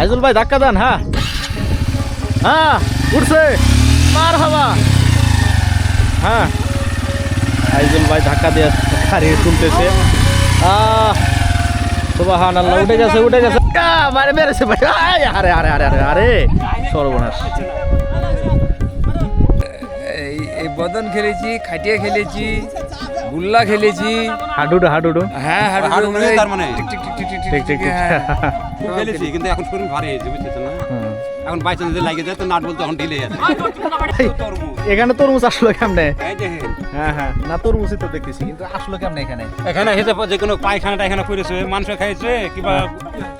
হাইজুল ভাই, ধাক্কা দেন হ্যাঁ। হ্যাঁ উঠছে। মার হাওয়া হ্যাঁ। হাইজুল ভাই ধাক্কা দিয়ে গাড়ি তুলতেছে। উঠে গেছে উঠে গেছে। মারে মেরেছে ভাই। আরে আরে আরে আরে আরে, সর্বনাশ। এই বদন খেলেছি, খাটিয়া খেলেছি। গুল্লা খেলেছি। হাডুডু হাডুডু। হ্যাঁ হাডু মানে তার মানে? টিক টিক টিক টিক ঠিক ঠিক ঠিক হ্যাঁ। খেলেছি কিন্তু এখন শরীর ভারী হয়েছে বুঝতেছেন না? এখন বাই চান্স লাগে যায় তো নাট বলতে এখন ঢিলে যাচ্ছে। এখানে তরমুজ আসলো কেমনে? হ্যাঁ হ্যাঁ। না তরমুজই তো দেখতেছি কিন্তু আসলো কেমনে এখানে? এখানে এসে যে কোনো পায়খানাটা এখানে করেছে মাংস খাইছে কিংবা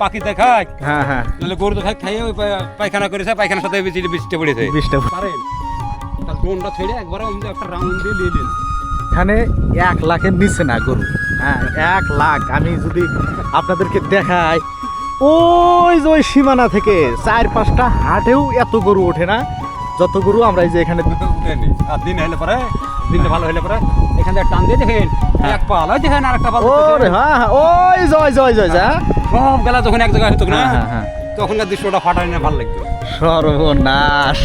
পাখি দেখায় হ্যাঁ হ্যাঁ। নাহলে গরু তো খাই খাইয়ে ওই পায়খানা করেছে পায়খানার সাথে বেশি বৃষ্টি পড়েছে বিশটা পারেন তার ডোনটা ছেড়ে একবার একটা রাউন্ড দিয়ে নিলেন এখানে এক লাখের নিচে না গরু। হ্যাঁ এক লাখ। আমি যদি আপনাদেরকে দেখাই ওই যে ওই সীমানা থেকে চার পাঁচটা হাটেও এত গরু ওঠে না। যত গরু আমরা এই যে এখানে। দিন হলে পরে দিনটা ভালো হলে পরে এখান থেকে টান দিয়ে দেখেন এক পাল। ওই দেখেন আর একটা পাল ওরে হ্যাঁ হ্যাঁ ওই জয় জয় জয় যা সব গেলা যখন এক জায়গায় হতো না হ্যাঁ হ্যাঁ হ্যাঁ। তখনকার দৃশ্যটা ফাটাই না ভালো লাগতো সর্বনাশ।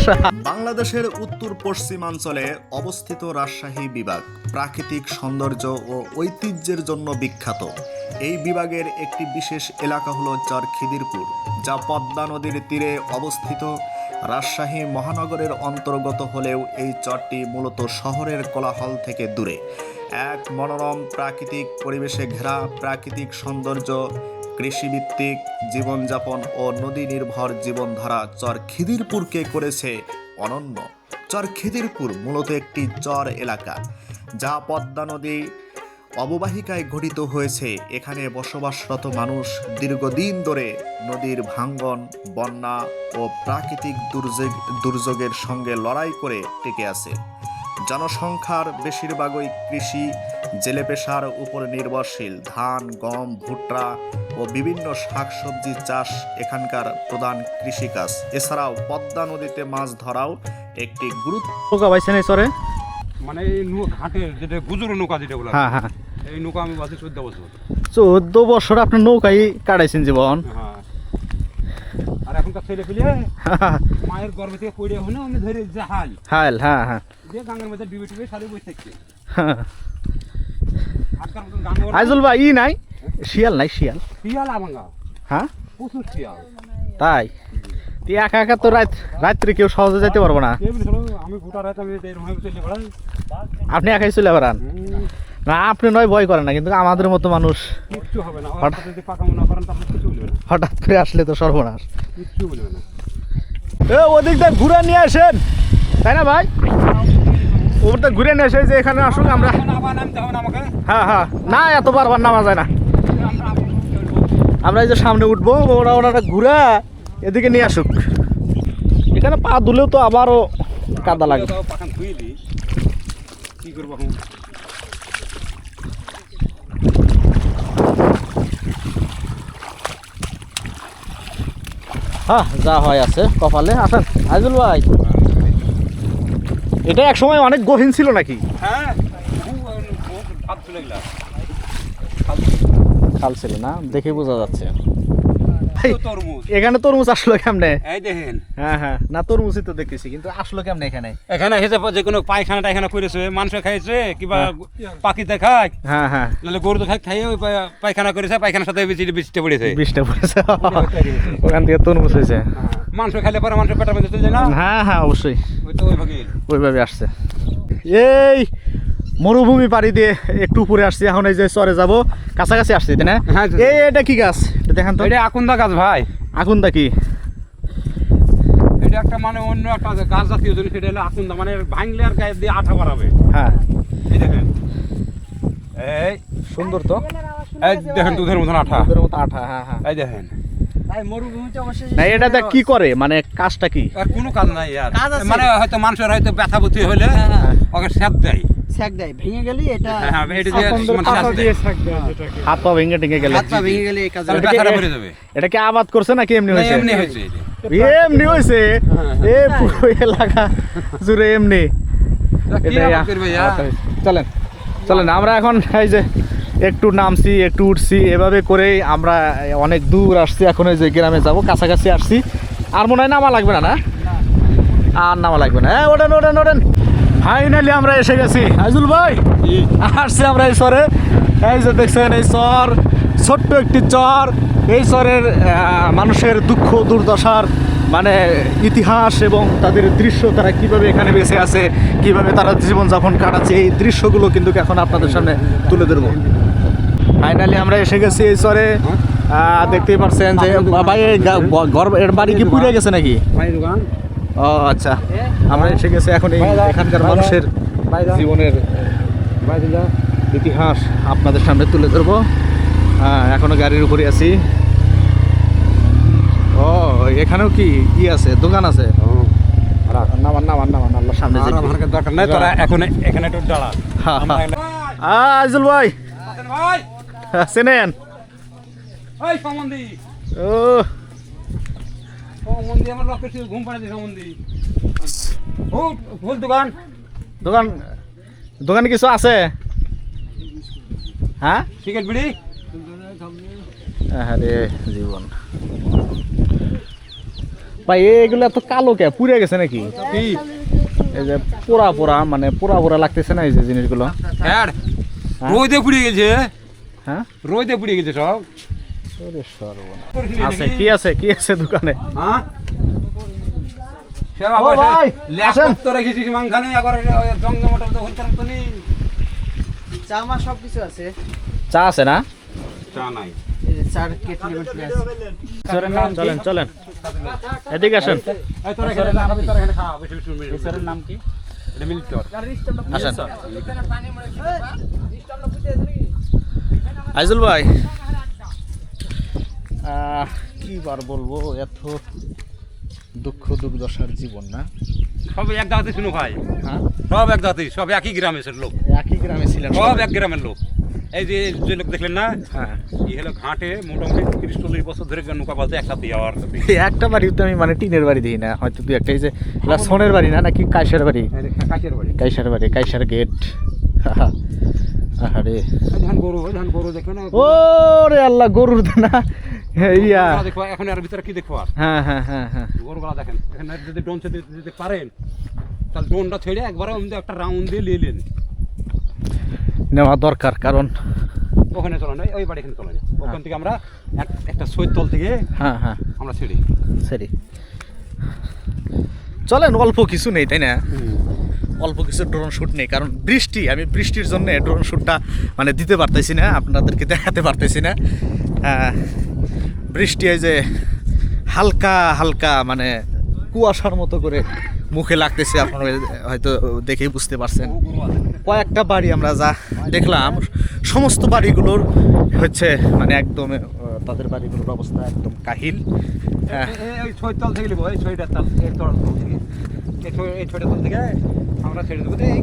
বাংলাদেশের উত্তর পশ্চিমাঞ্চলে অবস্থিত রাজশাহী বিভাগ প্রাকৃতিক সৌন্দর্য ও ঐতিহ্যের জন্য বিখ্যাত। এই বিভাগের একটি বিশেষ এলাকা হলো চর খিদিরপুর যা পদ্মা নদীর তীরে অবস্থিত। রাজশাহী মহানগরের অন্তর্গত হলেও এই চরটি মূলত শহরের কোলাহল থেকে দূরে। এক মনোরম প্রাকৃতিক পরিবেশে ঘেরা প্রাকৃতিক সৌন্দর্য কৃষিভিত্তিক জীবনযাপন ও নদী নির্ভর জীবনধারা চর খিদিরপুরকে করেছে অনন্য। চর খিদিরপুর মূলত একটি চর এলাকা, যা পদ্মা নদী অববাহিকায় গঠিত হয়েছে। এখানে বসবাসরত মানুষ দীর্ঘদিন ধরে নদীর ভাঙ্গন, বন্যা ও প্রাকৃতিক দুর্যোগ, দুর্যোগের সঙ্গে লড়াই করে টিকে আছে। জনসংখ্যার বেশিরভাগই কৃষি জেলে পেশার উপর নির্ভরশীল। ধান, গম, ভুট্টা ও বিভিন্ন শাকসবজি চাষ এখানকার প্রধান কৃষিকাজ। এছাড়াও পদ্মা নদীতে মাছ ধরাও একটি গুরুত্ব মানে এই যেটা গুজুর নৌকা যেটা বলা হ্যাঁ। হ্যাঁ এই নৌকা আমি বাসে চোদ্দ বছর। চোদ্দ বছর আপনার নৌকাই কাটাইছেন জীবন। হ্যাঁ। আর এখনকার ছেলে পেলে মায়ের গর্ভ থেকে পড়ে হলে আমি ধরে জাহাজ হাল হ্যাঁ হ্যাঁ। দিয়ে গাঙ্গের মধ্যে ডিবে টিবে সারি বসে থাকছে। হ্যাঁ। মতন আইজুল ভাই ই নাই? শিয়াল নাই শিয়াল। শিয়াল আমাঙ্গা হ্যাঁ? প্রচুর শিয়াল। তাই? তুই একা একা তো রাত রাত্রে কেউ সহজে যেতে পারব না। আমি গোটা রাত আমি আপনি একাই চলে বেড়ান? না আপনি নয় ভয় করেন না কিন্তু আমাদের মতো মানুষ কিচ্ছু হবে না। হঠাৎ- যদি পাকা মনে করেন তাহলে কিছু বলবে না। হঠাৎ করে আসলে তো সর্বনাশ। কিচ্ছু বলবে না। এ ওদিক দিয়ে ঘুরে নিয়ে আসেন। তাই না ভাই? ওটা ঘুরে নিয়ে এসে যে এখানে আসুক আমরা। হ্যাঁ হ্যাঁ। না এত বারবার নামা যায় না। আমরা এই যে সামনে উঠবো ওরা ওনারা ঘুরে এদিকে নিয়ে আসুক। এখানে পা ধুলেও তো আবারও কাদা লাগে। হ্যাঁ যা হয় আছে কপালে। আসেন আইজুল ভাই। এটা এক সময় অনেক গহীন ছিল নাকি? হ্যাঁ খাল ছিল না দেখে বোঝা যাচ্ছে। তরমুজ। এখানে তরমুজ আসলো কেমনে? এই দেখেন। হ্যাঁ হ্যাঁ। না তরমুজই তো দেখতেছি কিন্তু আসলো কেমনে এখানে? এখানে এসে যে কোনো পায়খানাটা এখানে করেছে মাংস খাইছে কিংবা পাখি দেখায় হ্যাঁ হ্যাঁ। নাহলে গরু তো খাই খাইয়ে ওই পায়খানা করেছে পায়খানার সাথে বেশি বৃষ্টি পড়েছে। বৃষ্টি পড়েছে। ওখান থেকে তরমুজ হয়েছে। মাংস খাইলে পরে মাংস পেটার মধ্যে চলে যায় না? হ্যাঁ হ্যাঁ অবশ্যই। ওই তো ওই ভাগে ওইভাবে আসছে। এই মরুভূমি পাড়ি দিয়ে একটু উপরে আসছি এখন এই যে চরে যাব কাছাকাছি আসছি তাই না? হ্যাঁ, এই এটা কি গাছ? এটা দেখান তো। এটা আকুন্দা গাছ ভাই। আগুন দা কি? এটা একটা মানে অন্য একটা গাছ জাতীয় জিনিস এটা হলো আকুন্দা মানে ভাঙলে আর গায়ে দিয়ে আঠা বাড়াবে। হ্যাঁ। এই দেখেন। এই সুন্দর তো। এই দেখেন দুধের মতন আঠা। ওদের মতো আঠা হ্যাঁ হ্যাঁ। এই দেখেন। না এটাতে কি করে? মানে কাজটা কি? আর কোনো কাজ নাই আর। মানে হয়তো মানুষের হয়তো ব্যথা বুদ্ধি হলে ওকে স্যাপ দেয়। স্যাক দেয় ভেঙে গেলে এটা হ্যাঁ হ্যাঁ, মানে। হাত পা ভেঙে টেঙে গেলে। হাত পা ভেঙে গেলে এই কাজ এটা কি- ব্যথাটা যাবে। এটা কি আবাদ করছে নাকি এমনি না, হয়েছে? এমনি হয়েছে এমনি হয়েছে? এ পুরো এলাকা জুড়ে এমনি। চলেন চলেন আমরা এখন এই যে একটু নামছি একটু উঠছি এভাবে করেই আমরা অনেক দূর আসছি এখন ওই যে গ্রামে যাব কাছাকাছি আসছি। আর মনে হয় নামা লাগবে না না? আর নামা লাগবে না। হ্যাঁ ওঠেন ওঠেন ওঠেন। ফাইনালি আমরা এসে গেছি। আজুল ভাই আসছি আমরা এই চরে। এই যে দেখছেন এই চর ছোট্ট একটি চর। এই চরের মানুষের দুঃখ দুর্দশার মানে ইতিহাস এবং তাদের দৃশ্য তারা কীভাবে এখানে বেঁচে আছে কীভাবে তারা জীবনযাপন কাটাচ্ছে এই দৃশ্যগুলো কিন্তু এখন আপনাদের সামনে তুলে ধরবো। ফাইনালি আমরা এসে গেছি এই চরে। দেখতেই পারছেন যে ভাই এর বাড়ি কি পুড়ে গেছে নাকি? ভাই দোকান। ও আচ্ছা। আমরা এসে গেছি এখন এই এখানকার মানুষের জীবনের ইতিহাস আপনাদের সামনে তুলে ধরবো। হ্যাঁ এখনও গাড়ির উপরে আছি। ও এখানেও কি কি আছে দোকান আছে? সামনে দরকার নাই তোরা এখন এখানে একটু দাঁড়া। হ্যাঁ, হ্যাঁ। আজুল ভাই। চেনেন। ও। আমার শুধু ঘুম পাড়াতে ফুল ফুল দোকান। দোকান দোকানে কিছু আছে? হ্যাঁ? সিগারেট বিড়ি? আরে জীবন। ভাই এগুলো তো কালো কে পুড়ে গেছে নাকি? এই যে পোড়া পোড়া মানে পোড়া পোড়া লাগতেছে না এই যে জিনিসগুলো? হ্যাঁ? রোদে পুড়ে গেছে। হ্যাঁ? রোদে পুড়ে গেছে সব। আছে কি আছে কি আছে দোকানে? হ্যাঁ? চা আছে। না? চলেন চলেন এদিকে আসেন। নাম কি? আসেন। আইজুল ভাই কি বার বলব এত দুঃখ দুর্দশার জীবন না। সব এক জাতি শুনো ভাই। হ্যাঁ? সব এক জাতি সব একই গ্রামের লোক। একই গ্রামে ছিলেন সব এক গ্রামের লোক। এই যে যে লোক দেখলেন না হ্যাঁ। এই হলো ঘাটে মোটামুটি তিরিশ চল্লিশ বছর ধরে নৌকা বলতে একসাথে যাওয়ার এই একটা বাড়ি তো আমি মানে টিনের বাড়ি দিই না হয়তো দুই একটা এই যে সোনের বাড়ি না নাকি কাইসার বাড়ি? কাছের বাড়ি। কাইসার বাড়ি কাইসার গেট। আরে ধান গরু ধান গরু দেখবে না? ও রে আল্লাহ গরুর না ইয়া। গরুগুলা দেখো এখন আর ভিতরে কি দেখব? আর হ্যাঁ হ্যাঁ হ্যাঁ। হ্যাঁ গরুগুলা দেখেন। এখানে যদি ডোন ছেড়ে দিতে পারেন তাহলে ডোনটা ছেড়ে একবারে অমনি একটা রাউন্ড দিয়ে নিয়ে নিন। নেওয়া দরকার কারণ ওখানে চলেন ওই- ওই বাড়ি এখানে চলেন। ওখান থেকে আমরা এক- একটা সৈতল থেকে হ্যাঁ হ্যাঁ। আমরা ছেড়ি সরি চলেন অল্প কিছু নেই তাই না? অল্প কিছু ড্রোন শ্যুট নেই কারণ বৃষ্টি আমি বৃষ্টির জন্য ড্রোন শ্যুটটা মানে দিতে পারতেছি না আপনাদেরকে দেখাতে পারতেছি না। আহ, বৃষ্টি এই যে হালকা হালকা মানে কুয়াশার মতো করে মুখে লাগতেছে, আপনারা হয়তো দেখেই বুঝতে পারছেন। কয়েকটা বাড়ি আমরা যা দেখলাম, সমস্ত বাড়িগুলোর হচ্ছে মানে একদম তাদের বাড়িগুলোর অবস্থা একদম কাহিল। আমরা এই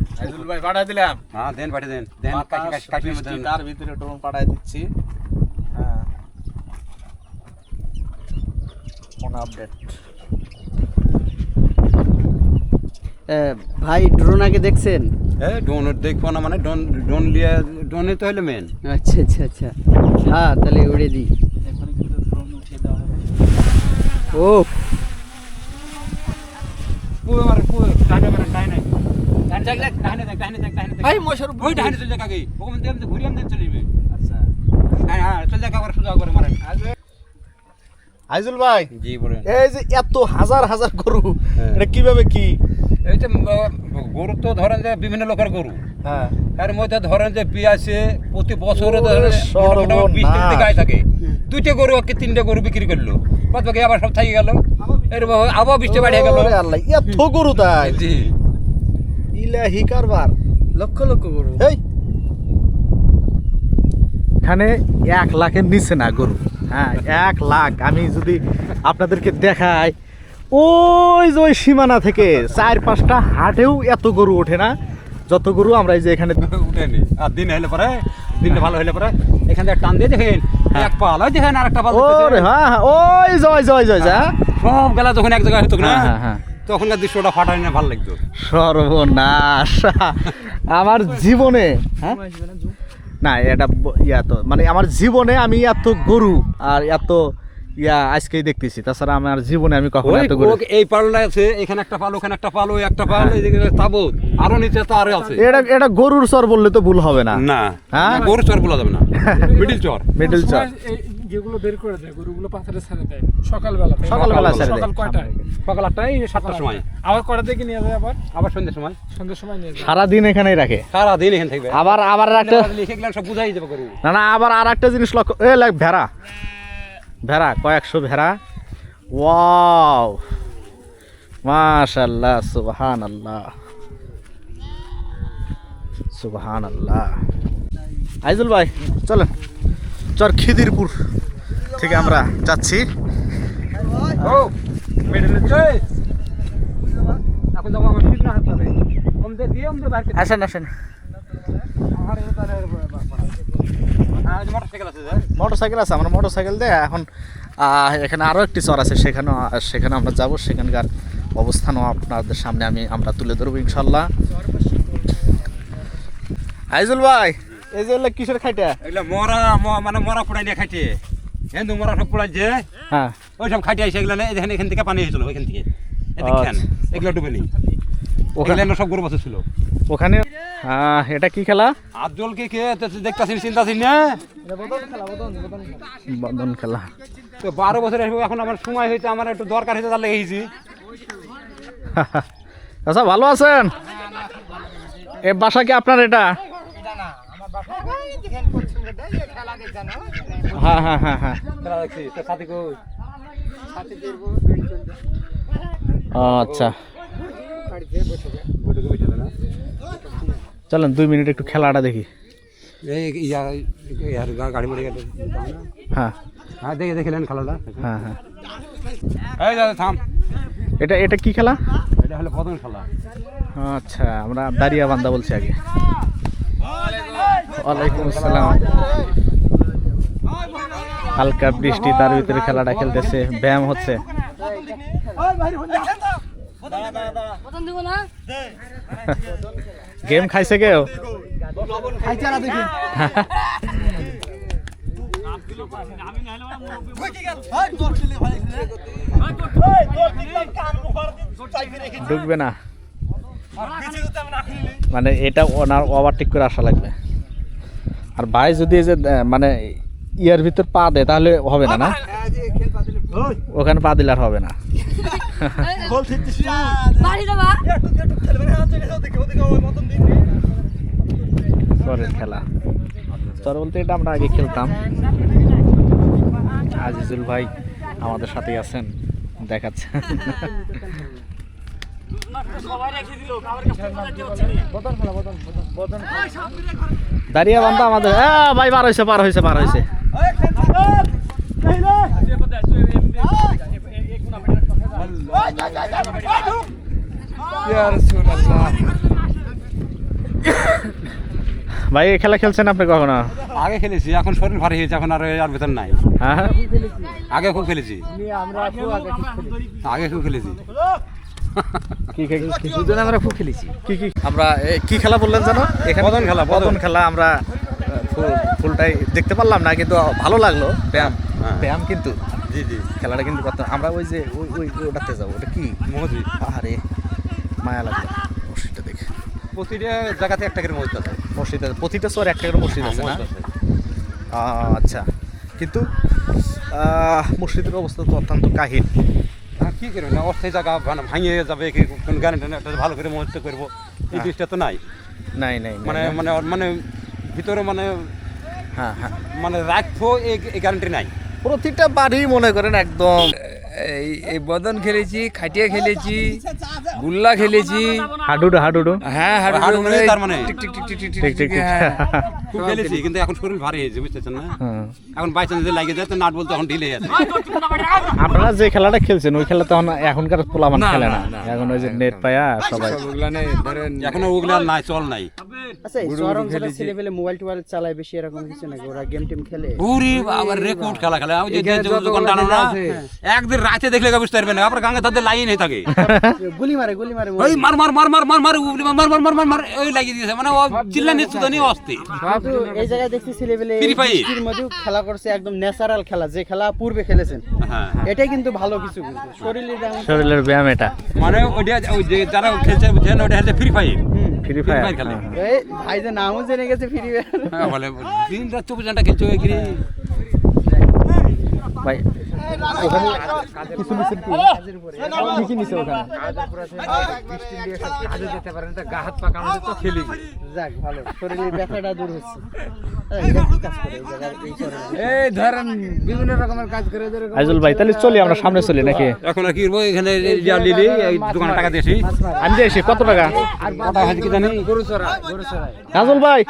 আইজুল ভাই পাঠাই দিলাম। হ্যাঁ দেন পাঠিয়ে দেন। দেন কাশি কাশি কাশির মধ্যে তার ভিতরে ড্রোন পাঠাই দিচ্ছি। হ্যাঁ। কোন আপডেট। ভাই ড্রোন আগে দেখছেন? হ্যাঁ ডোন দেখব না মানে ডোন ডোন লিয়ে ডোনে তো হলো মেন আচ্ছা আচ্ছা আচ্ছা। হ্যাঁ তাহলে উড়ে দিই। ও পুরো মারে পুরো ডাইনে মারে ডাইনে ডাইনে দেখ দেখ ডাইনে দেখ ডাইনে দেখ ডাইনে দেখ। ভাই মশার ওই ডাইনে চলে যাক আগে ওখান থেকে আমি ঘুরিয়ে আমি চলে যাবে। আচ্ছা। হ্যাঁ হ্যাঁ চলে যাক আবার সোজা করে মারেন। আইজুল ভাই জি বলেন। এই যে এত হাজার হাজার গরু হ্যাঁ। এটা কীভাবে কি? এই গরু তো ধরেন যে বিভিন্ন লোকের গরু। হ্যাঁ। তার মধ্যে ধরেন যে পিয়াসে প্রতি বছরে বিশ। গায়ে থাকে। দুইটা গরু কি তিনটা গরু বিক্রি করল। বাদ বাকি আবার সব থাকি গেল। এরকম আবার বৃষ্টি বাড়িয়ে গেল। আল্লাহ এত গরু তাই। জি। ইলাহি কারবার। লক্ষ লক্ষ গরু। এই। এখানে এক লাখের নিচে না গরু। হ্যাঁ এক লাখ। আমি যদি আপনাদেরকে দেখাই ওই যে ওই সীমানা থেকে চার পাঁচটা হাটেও এত গরু ওঠে না। যত গরু আমরা এই যে এখানে উঠেনি। আর দিন হলে পরে দিনটা ভালো হলে পরে এখান থেকে টান দিয়ে দেখেন এক পাল। ওই দেখেন আর একটা পাল ওরে। হ্যাঁ হ্যাঁ। ওই জয় জয় জয় যা সব গেলা যখন এক জায়গায় হতো না হ্যাঁ, হ্যাঁ, হ্যাঁ। তখনকার দৃশ্যটা ফাটাই না ভালো লাগতো। সর্বনাশ। আমার জীবনে হ্যাঁ? না এটা ইয়া তো মানে আমার জীবনে আমি এত গরু আর এত ইয়া আজকেই দেখতেছি। তাছাড়া আমার জীবনে আমি কখনো এত গরু এই পালটা আছে এখানে একটা পাল ওখানে একটা পাল ওই একটা পাল এইদিকে তাবুত আরও নিচে তো আরও আছে। এটা এটা গরুর চর বললে তো ভুল হবে না। না হ্যাঁ? গরু চর বলা যাবে না। মিডিল চর। মিডল চর। সময় যেগুলো বের করে দেয় গরুগুলো পাথরে ছেড়ে দেয়। সকালবেলা সকালবেলা ছেড়ে দেয়। সকাল কয়টায়? সকাল আটটায় সাতটার সময়। আবার কয়টা থেকে নিয়ে যায় আবার? আবার সন্ধ্যের সময়। সন্ধ্যের সময় নিয়ে যায়। সারাদিন এখানেই রাখে। সারাদিন এখানে থাকবে। আবার আবার একটা লিখে গেলাম সব বুঝাই দেবে গরু। না না আবার আর একটা জিনিস লক্ষ্য এ লাগ ভেড়া। ভেড়া কয়েকশো ভেড়া। ওয়াও। মাশাল্লাহ সুবহান আল্লাহ সুবহান আল্লাহ আইজুল ভাই চলেন। চর খিদিরপুর থেকে আমরা যাচ্ছি। আসেন আসেন। আমার মোটর সাইকেল আছে আমরা মোটর সাইকেল দিয়ে এখন এখানে আরও একটি চর আছে সেখানেও সেখানে আমরা যাব। সেখানকার অবস্থানও আপনাদের সামনে আমি আমরা তুলে ধরবো ইনশাল্লাহ। আইজুল ভাই এই যে কিসের খাইটা? এগুলো মরা মানে মরা পুড়াই নিয়ে খাইছে। হিন্দু মরা সব পুড়াইছে হ্যাঁ। ওই সব খাইতে আসে এগুলো এখান এখান থেকে পানি হয়েছিল ওইখান থেকে। দেখেন আচ্ছা। এগুলো ডুবেনি ওখানে সব গরু বাছুর ছিল। ওখানে এটা কি খেলা? আর কে কে? দেখতাছি চিন্তাছি না? বন্ধন খেলা তো বারো বছর আসব এখন আমার সময় হয়েছে আমার একটু দরকার হয়েছে তার লেগেছি আচ্ছা ভালো আছেন? এ বাসা কি আপনার এটা? হ্যাঁ হ্যাঁ হ্যাঁ হ্যাঁ। আচ্ছা। চলেন দুই মিনিট একটু খেলাটা দেখি। এই ইয়া ইয়ার গা- গাড়ি মরে হ্যাঁ। হ্যাঁ দেখে দেখলেন খেলাটা। হ্যাঁ হ্যাঁ। এই দাদা থাম। এটা এটা কি খেলা? এটা হলো প্রথম খেলা। আচ্ছা আমরা দাঁড়িয়া বান্দা বলছি আগে। ওয়ালাইকুম আসসালাম। হালকা বৃষ্টি, তার ভিতরে খেলাটা খেলতেছে, ব্যায়াম হচ্ছে। গেম খাইছে কেউ? ঢুকবে না। মানে এটা ওনার ওভারটেক করে আসা লাগবে। আর ভাই যদি যে মানে ইয়ার ভিতর পা দেয়, তাহলে হবে না না? ওখানে পা দিলে আর হবে না। চরের খেলা। চর বলতে এটা আমরা আগে খেলতাম। আজিজুল ভাই আমাদের সাথেই আছেন, দেখাচ্ছে। দাঁড়িয়ে বান্ধা আমাদের। ভাই বার হয়েছে পার হয়েছে পার হয়েছে ভাই খেলা খেলছেন আপনি কখনো? আগে খেলেছি এখন শরীর ভারী হয়েছে এখন আর আর ভেতর নাই। হ্যাঁ? আগে খুব খেলেছি। আগে খুব খেলেছি। দুজন আমরা খুব খেলেছি। কি কি আমরা এ, কি খেলা বললেন জানো? এখানে বদন খেলা, বদন। খেলা আমরা ফুল- ফুলটাই দেখতে পারলাম না কিন্তু ভালো লাগল। ব্যায়াম। হ্যাঁ। ব্যায়াম কিন্তু জি জি। খেলাটা কিন্তু করতাম। আমরা ওই যে ওই ওই ওটাতে যাব। ওটা কি? মসজিদ। আরে মায়া লাগল। মসজিদটা দেখে। প্রতিটা জায়গাতে একটা করে মসজিদ আছে। মসজিদ আছে। প্রতিটা চর একটা করে মসজিদ আছে না? মসজিদ আছে। আহ, আচ্ছা। কিন্তু মসজিদের অবস্থা তো অত্যন্ত কাহিল। আর কি করবে? না অস্থায়ী জায়গা মানে ভাঙিয়ে যাবে কি? কোন গ্যারান্টি একটা ভালো করে মসজিদ করব। এই জিনিসটা তো নাই। নাই নাই মানে মানে মানে ভিতরে মানে হ্যাঁ হ্যাঁ। মানে রাখব এই গ্যারান্টি নাই। প্রতিটা বাড়ি মনে করেন একদম এই এই বদন খেলেছি খাটিয়া খেলেছি গুল্লা খেলেছি হাডুডু হাডুডু হ্যাঁ হাডু হাডু মানে মানে তার মানে? টিক টিক টিক টিক টিক ঠিক ঠিক ঠিক হ্যাঁ। খুব খেলেছি কিন্তু এখন শরীর ভারী হয়েছে বুঝতেছেন না হ্যাঁ। এখন বাই চান্স লাগে যায় তো নাট বলতে এখন ঢিলে যাচ্ছে আপনারা যে খেলাটা খেলছেন ওই খেলা তখন এখনকার পোলামান খেলে না। এখন ওই যে নেট পায়া সবাই সব ওগুলা নেই ধরেন এখন ওগুলো নাই চল নাই আচ্ছা শহর অঞ্চলে ছেলে মোবাইল টোবাইল চালায় বেশি এরকম কিছু নাকি ওরা গেম টেম খেলে ওরে আবার রেকর্ড খেলা খেলা ওই যে এখানে যে যতগুলো দোকান টানো না একদিন রাতে দেখলে বুঝতে পারবে না আপনার গাঙ্গে তাদের লাইন থাকে গুলি মারে গুলি মারে ওই মার মার মার মার মার মার মার মার মার মার মার মার ওই লাগিয়ে দিয়েছে মানে ও চিল্লা নিচ্ছে তো নিয়ে অস্থির এই জায়গায় দেখছি ছেলে পেলে Free Fire? বৃষ্টির মধ্যেও খেলা করছে একদম ন্যাচারাল খেলা যে খেলা পূর্বে খেলেছেন হ্যাঁ এটাই কিন্তু ভালো কিছু শরীরের শরীরের ব্যায়াম এটা মানে যারা খেলছে বুঝছেন ওটা হচ্ছে free fire free free fire fire খেলে। এই ভাই যে নামও জেনে গেছে ফ্রি হ্যাঁ বলে দিন রাত চব্বিশ ঘণ্টা খেলছে ওই ভাই ওখানে কিছু নিছেন কি? কি কি নিছে ওখানে? কাজে যেতে পারে না গা হাত পা কামড়ে তো খেলি যাক ভালো শরীরের ব্যথাটা দূর হচ্ছে এই ধরেন বিভিন্ন রকমের কাজ করে আইজুল ভাই তাহলে চলি আমরা সামনে চলি নাকি? এখন আর কি করব এখানে যা লিলি এই দোকানে টাকা দিয়েছি। আমি যে কত টাকা? আর কটা হাতে কি জানি গরু চড়াই গরু চড়াই নাজুল ভাই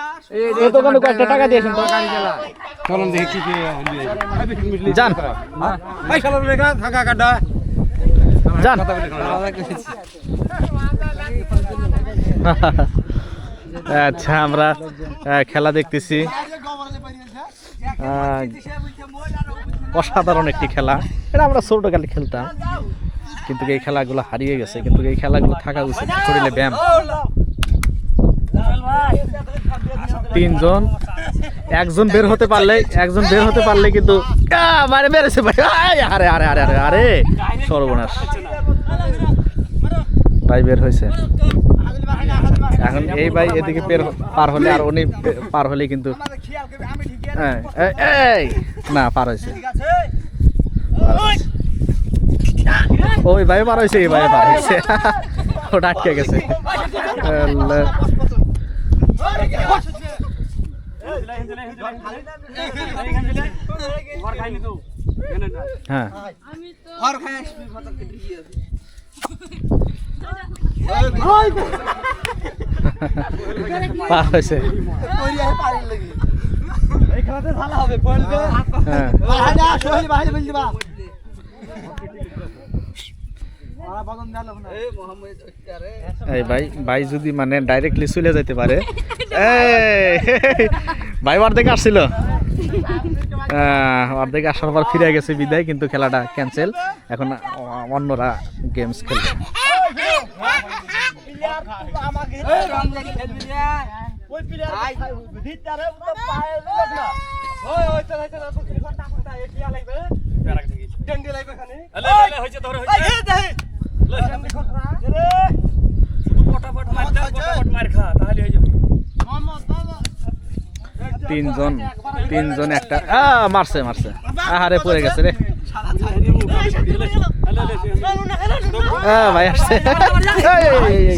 এই দোকানে কয়েকটা টাকা দিয়েছেন তো। গাড়ি চলুন দেখি কি কি যান। রেখা থাকা কাটা। যান। আচ্ছা আমরা খেলা দেখতেছি। অসাধারণ একটি খেলা। এটা আমরা ছোটকালে খেলতাম। কিন্তু এই খেলাগুলো হারিয়ে গেছে। কিন্তু এই খেলাগুলো থাকা উচিত শরীরে ব্যায়াম। তিনজন একজন বের হতে পারলে একজন বের হতে পারলে কিন্তু মারে মেরেছে ভাই আরে আরে আরে আরে আরে সর্বনাশ। ভাই বের হয়েছে। এখন এই ভাই এদিকে বের পার হলে আর উনি পার হলে কিন্তু হ্যাঁ, এই, না পার হয়েছে। ওই ভাই পার হয়েছে এই ভাই পার হয়েছে। ওটা আটকে গেছে। হ্যাঁ। পার হয়েছে। হ্যাঁ এই ভাই ভাই যদি মানে ডাইরেক্টলি চলে যেতে পারে। এই, ভাই অর্ধেক আসছিল অর্ধেক আসার পর ফিরে গেছে বিদায় কিন্তু খেলাটা ক্যান্সেল এখন অন্যরা গেমস খেলবে তিনজন তিনজন একটা আ মারছে মারছে। আহারে পড়ে গেছে রে। ভাই আসছে। এই, এই, এই, এই।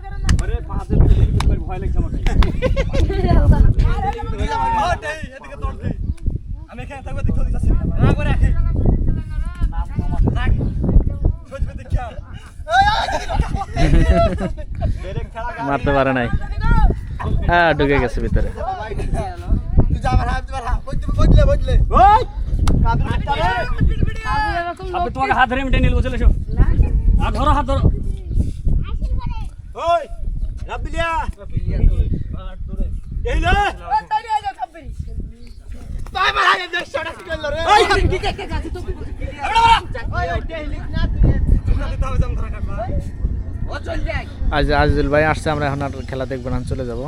মারতে পারে নাই হ্যাঁ ঢুকে গেছে ভিতরে তোমাকে হাত ধরে মিটে নিয়ে চলে এসো হাত ধরো হাত ধরো আজ আজিজুল ভাই আসছে আমরা এখন আর খেলা দেখব না চলে যাব।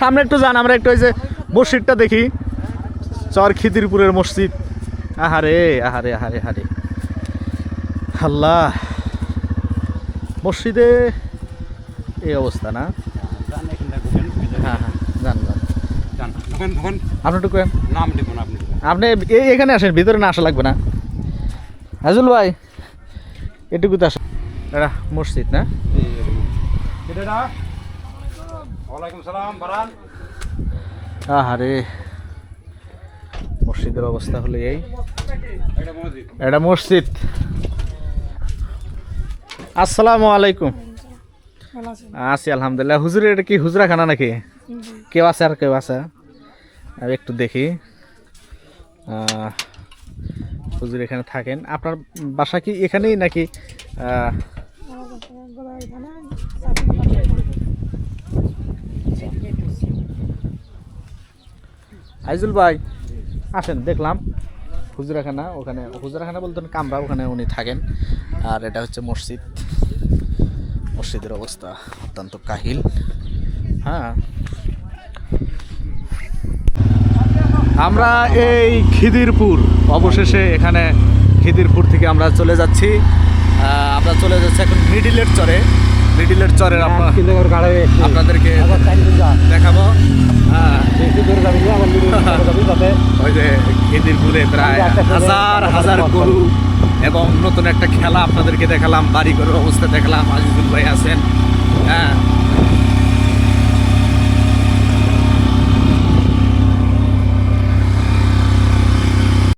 সামনে একটু যান আমরা একটু ওই যে মসজিদটা দেখি। চর খিদিরপুরের মসজিদ। আহারে আহারে আহারে আহারে। আল্লাহ। মসজিদে এই অবস্থা না? হ্যাঁ হ্যাঁ যান আপনি একটু কেন আপনি এখানে আসেন ভিতরে না আসা লাগবে না। হাজুল ভাই এটুকুতে আসেন এটা মসজিদ না? আহারে মসজিদের অবস্থা হলো এই। এটা মসজিদ। এটা আসসালামু আলাইকুম। আছি আলহামদুলিল্লাহ। হুজুর এটা কি হুজরাখানা নাকি? কেউ আছে আর কেউ আছে? আমি একটু দেখি। হুজুর এখানে থাকেন। আপনার বাসা কি এখানেই নাকি আইজুল ভাই, আসেন, দেখলাম। হুজরাখানা ওখানে, হুজরাখানা বলতেন কামরা, ওখানে উনি থাকেন। আর এটা হচ্ছে মসজিদ। মসজিদের অবস্থা অত্যন্ত কাহিল। হ্যাঁ আমরা এই খিদিরপুর অবশেষে এখানে খিদিরপুর থেকে আমরা চলে যাচ্ছি। আমরা চলে যাচ্ছি এখন মিডিলের চরে। মিডিলের চরের আপনার আপনাদেরকে দেখাবো। হ্যাঁ ওই যে খিদিরপুরে প্রায় হাজার হাজার গরু এবং নতুন একটা খেলা আপনাদেরকে দেখালাম বাড়ি গরুর অবস্থা দেখালাম আজিজুল ভাই আছেন। হ্যাঁ